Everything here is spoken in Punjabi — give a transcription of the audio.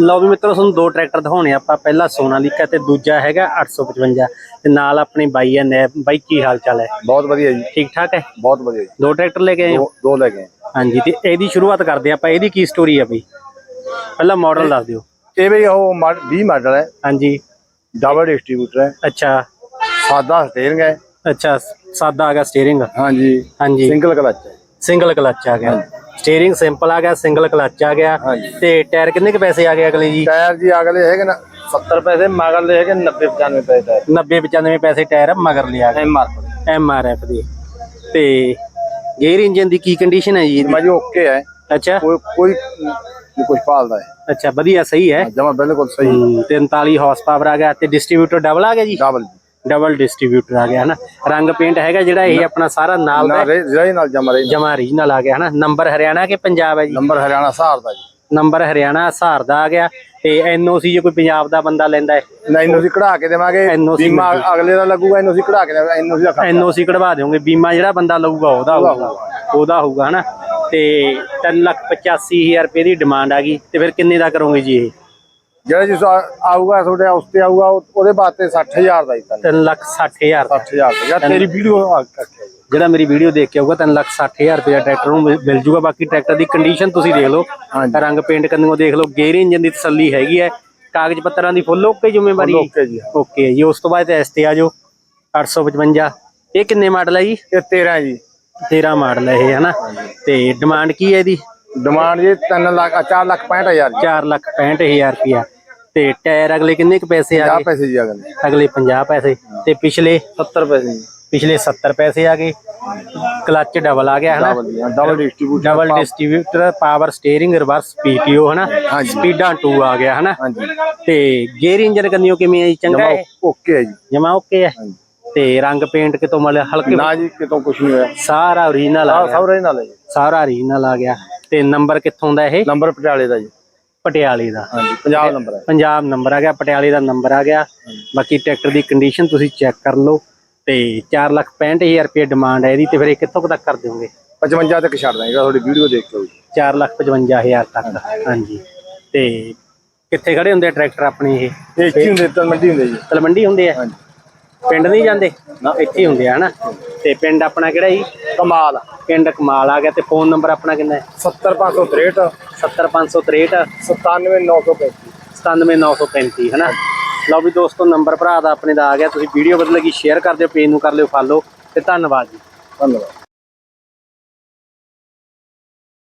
ਲਓ ਵੀ ਮਿੱਤਰੋ ਤੁਹਾਨੂੰ ਦੋ ਟਰੈਕਟਰ ਦਿਖਾਉਣੇ ਆਪਾਂ ਪਹਿਲਾ ਸੋਨਾਲੀਕਾ ਤੇ ਦੂਜਾ ਹੈਗਾ 855 ਤੇ ਨਾਲ ਆਪਣੀ ਬਾਈ ਹੈ ਨੈਬ ਬਾਈ ਕੀ ਹਾਲ ਚਾਲ ਹੈ? ਬਹੁਤ ਵਧੀਆ ਜੀ। ਠੀਕ ਠਾਕ ਹੈ? ਬਹੁਤ ਵਧੀਆ ਜੀ। ਦੋ ਟਰੈਕਟਰ ਲੈ ਕੇ ਆਏ ਹੋ? ਦੋ- ਦੋ ਲੈ ਗਏ ਹਾਂਜੀ ਤੇ ਇਹਦੀ ਸ਼ੁਰੂਆਤ ਕਰਦੇ ਆਪਾਂ। ਇਹਦੀ ਕੀ ਸਟੋਰੀ ਹੈ ਬਈ? ਪਹਿਲਾਂ ਮਾਡਲ ਦੱਸ ਦਿਓ। ਇਹ ਵੀ ਉਹ 20 ਮਾਡਲ ਹੈ। ਹਾਂਜੀ। ਡਬਲ ਡਿਸਟ੍ਰੀਬਿਊਟਰ ਹੈ। ਅੱਛਾ। ਸਾਦਾ ਸਟੀਅਰਿੰਗ ਹੈ। ਅੱਛਾ ਸਾਦਾ ਆ ਗਿਆ ਸਟੀਅਰਿੰਗ ਹਾਂਜੀ। ਹਾਂਜੀ। ਸਿੰਗਲ ਕਲਚ ਹੈ। ਸਿੰਗਲ ਕਲਚ ਆ ਗਿਆ। ਸਟੀਅਰਿੰਗ ਸਿੰਪਲ ਆ ਗਿਆ ਸਿੰਗਲ ਕਲਚ ਆ ਗਿਆ। ਹਾਂਜੀ। ਤੇ ਟਾਇਰ ਕਿੰਨੇ ਕੁ ਪੈਸੇ ਆ ਗਏ ਅਗਲੇ ਜੀ? ਟਾਇਰ ਜੀ ਅਗਲੇ ਹੈਗੇ ਨਾ 70 ਪੈਸੇ ਮਗਰਲੇ ਹੈਗੇ 90 95 ਪੈਸੇ ਟਾਇਰ 90 95 ਪੈਸੇ ਟਾਇਰ ਮਗਰ ਲਿਆ ਗਿਆ। M R M R F ਦੇ। ਤੇ ਗੇਅਰ ਇੰਜਨ ਦੀ ਕੀ ਕੰਡੀਸ਼ਨ ਹੈ ਜੀ ਇਹਦੀ? ਮੈਂ ਜੀ ਓਕੇ ਹੈ। ਅੱਛਾ। ਕੋਈ ਕੋਈ ਨਹੀਂ ਕੁਝ ਭਾਲਦਾ ਹੈ। ਅੱਛਾ ਵਧੀਆ ਸਹੀ ਹੈ। ਜਮਾ ਬਿਲਕੁਲ ਸਹੀ। ਹੂੰ, 43 ਹਾਰਸ ਪਾਵਰ ਆ ਗਿਆ ਤੇ ਡਿਸਟ੍ਰੀਬਿਊਟਰ ਡਬਲ ਆ ਗਿਆ ਜੀ? ਡਬਲ ਡਬਲ ਡਿਸਟ੍ਰੀਬਿਊਟਰ ਆ ਗਿਆ ਹਨਾ। ਰੰਗ ਪੇਂਟ ਹੈਗਾ ਜਿਹੜਾ ਇਹ ਆਪਣਾ ਸਾਰਾ ਨਾਲ ਦਾ ਰੇ ਨਾਲ ਜਮਾ ਰੇ ਜਮਾ ਰੀਜਨਲ ਆ ਗਿਆ ਹਨਾ। ਨੰਬਰ ਹਰਿਆਣਾ ਕਿ ਪੰਜਾਬ ਹੈ ਜੀ? ਨੰਬਰ ਹਰਿਆਣਾ ਸਹਾਰ ਦਾ ਜੀ। ਨੰਬਰ ਹਰਿਆਣਾ ਹਿਸਾਰ ਦਾ ਆ ਗਿਆ ਤੇ ਐਨਓਸੀ ਜੇ ਕੋਈ ਪੰਜਾਬ ਦਾ ਬੰਦਾ ਲੈਂਦਾ ਹੈ। ਅਸੀਂ ਕਢਾ ਕੇ ਦੇਵਾਂਗੇ। ਬੀਮਾ ਅਗਲੇ ਦਾ ਲੱਗੂਗਾ ਅਸੀਂ ਕਢਾ ਕੇ ਦੇਵਾਂਗੇ। ਅਸੀਂ ਰੱਖਾਂਗੇ ਐਨਓਸੀ ਕਢਵਾ ਦਿਓਗੇ। ਬੀਮਾ ਜਿਹੜਾ ਬੰਦਾ ਲਊਗਾ ਉਹਦਾ ਹੋਊਗਾ। ਉਹਦਾ ਹੋਊਗਾ ਹਨਾ। ਤੇ 385000 ਰੁਪਏ ਦੀ ਡਿਮਾਂਡ ਆ ਗਈ। ਤੇ ਫਿਰ ਕਿੰਨੇ ਦਾ ਕਰੋਗੇ ਜੀ ਇਹ? ਜਿਹੜਾ ਜਿਸ ਆਊਗਾ ਤੁਹਾਡੇ ਉਸ ਤੇ ਆਊਗਾ ਉਹ- ਉਹਦੇ ਵਾਸਤੇ 60000 ਦਾ ਹੀ ਤਾਂ 360000 ਦਾ। 60000 ਦਾ। ਜਾਂ ਤੇਰੀ ਵੀਡੀਓ ਆ ਕਰਕੇ ਜਿਹੜਾ ਮੇਰੀ ਵੀਡੀਓ ਦੇਖ ਕੇ ਆਊਗਾ 360000 ਰੁਪਏ ਟਰੈਕਟਰ ਨੂੰ ਮਿਲ- ਜੂਗਾ। ਬਾਕੀ ਟਰੈਕਟਰ ਦੀ ਕੰਡੀਸ਼ਨ ਤੁਸੀਂ ਦੇਖ ਲਓ। ਰੰਗ ਪੇਂਟ ਕੰਨੋਂ ਦੇਖ ਲਓ। ਗੇਅਰ ਇੰਜਨ ਦੀ ਤਸੱਲੀ ਹੈਗੀ ਹੈ। ਕਾਗਜ਼ ਪੱਤਰਾਂ ਦੀ ਫੁੱਲ ਓਕੇ ਜ਼ਿੰਮੇਵਾਰੀ। ਓਕੇ ਜੀ ਓਕੇ ਜੀ। ਉਸ ਤੋਂ ਬਾਅਦ ਇਸ ਤੇ ਆ ਜਾਓ। 855 ਇਹ ਕਿੰਨੇ ਮਾਡਲ ਹੈ ਜੀ? ਇਹ 13 ਜੀ। 13 ਮਾਡਲ ਹੈ ਇਹ ਹਨਾ? ਤੇ ਡਿਮਾਂਡ ਕੀ ਹੈ ਇਹਦੀ? ਡਿਮਾਂਡ ਜੀ 3 ਲੱਖ 4 ਲੱਖ 65000 ਜੀ। 4 ਲੱਖ 65000 ਰੁਪਿਆ ਤੇ ਟਾਇਰ ਅਗਲੇ ਕਿੰਨੇ ਕੁ ਪੈਸੇ ਆ 50 ਗਏ? ਪੈਸੇ ਜੀ ਅਗਲੇ ਅਗਲੇ 50 ਪੈਸੇ। ਤੇ ਪਿਛਲੇ 70 ਪੈਸੇ ਜੀ। ਪਿਛਲੇ 70 ਪੈਸੇ ਆ ਗਏ। ਕਲੱਚ ਡਬਲ ਆ ਗਿਆ ਹਨਾ? Double double distributor double distributor power steering reverse PTO ਹਨਾ? ਹਾਂਜੀ। ਸਪੀਡਾਂ 2 ਆ ਗਿਆ ਹਨਾ? ਹਾਂਜੀ। ਤੇ ਗੇਅਰ ਇੰਜਨ ਕੰਨਿਓ ਕਿਵੇਂ ਹੈ ਜੀ? ਚੰਗਾ ਜਮਾ ਹੈ? ਓਕੇ ਹੈ ਜੀ। ਜਮਾ ਓਕੇ ਹੈ? ਹਾਂਜੀ। ਤੇ ਰੰਗ ਪੇਂਟ ਕਿਤੋਂ ਮਿਲਿਆ ਹਲਕੇ ਨਾ ਜੀ ਕਿਤੋਂ ਕੁਝ ਨਹੀਂ ਹੋਇਆ। ਸਾਰਾ ਓਰੀਜਨਲ ਆ ਆ ਗਿਆ। ਸਭ ਰਹੇ ਨਾਲ ਹੈ ਜੀ। ਸਾਰਾ ਓਰੀਜਨਲ ਆ ਗਿਆ। ਤੇ ਨੰਬਰ ਕਿੱਥੋਂ ਦਾ ਇਹ? ਨੰਬਰ ਪਟਿਆਲੇ ਦਾ ਜੀ। ਪਟਿਆਲੇ ਦਾ। ਹਾਂਜੀ ਪੰਜਾਬ ਨੰਬਰ ਹੈ ਪੰਜਾਬ ਨੰਬਰ ਆ ਗਿਆ ਪਟਿਆਲੇ ਦਾ ਨੰਬਰ ਆ ਗਿਆ। ਬਾਕੀ ਟਰੈਕਟਰ ਦੀ ਕੰਡੀਸ਼ਨ ਤੁਸੀਂ ਚੈੱਕ ਕਰ ਲਓ ਤੇ 465000 ਰੁਪਏ ਡਿਮਾਂਡ ਹੈ ਇਹਦੀ ਤੇ ਫਿਰ ਇਹ ਕਿੱਥੋਂ ਤੱਕ ਕਰ ਦਿਓਗੇ? 55 ਤੱਕ ਛੱਡ ਦਾਂਗੇ ਤੁਹਾਡੀ ਵੀਡੀਓ ਦੇਖ ਕੇ ਜੀ। 455000 ਤੱਕ ਹਾਂਜੀ। ਤੇ ਕਿੱਥੇ ਖੜੇ ਹੁੰਦੇ ਟਰੈਕਟਰ ਆਪਣੇ ਇਹ? ਇੱਥੇ ਹੁੰਦੇ ਤਲ ਮੰਡੀ ਹੁੰਦੇ ਜੀ। ਤਲਮੰਡੀ ਹੁੰਦੇ ਆ? ਹਾਂਜੀ। ਪਿੰਡ ਨਹੀਂ ਜਾਂਦੇ? ਨਾ। ਇੱਥੇ ਹੁੰਦੇ ਆ ਹਨਾ? ਤੇ ਪਿੰਡ ਆਪਣਾ ਕਿਹੜਾ ਜੀ? ਕਮਾਲ ਪਿੰਡ ਕਮਾਲ ਆ ਗਿਆ ਤੇ ਫੋਨ ਨੰਬਰ ਆਪਣਾ ਕਿੰਨਾ ਹੈ? 70563 70563 97935 97935 ਹਨਾ ਲਓ ਵੀ ਦੋਸਤੋ ਨੰਬਰ ਭਰਾ ਦਾ ਆਪਣੇ ਦਾ ਆ ਗਿਆ। ਤੁਸੀਂ ਵੀਡੀਓ ਬਦਲ ਲੱਗੀ ਸ਼ੇਅਰ ਕਰ ਦਿਓ ਪੇਜ ਨੂੰ ਕਰ ਲਿਓ ਫਾਲੋ ਤੇ ਧੰਨਵਾਦ ਜੀ। ਧੰਨਵਾਦ।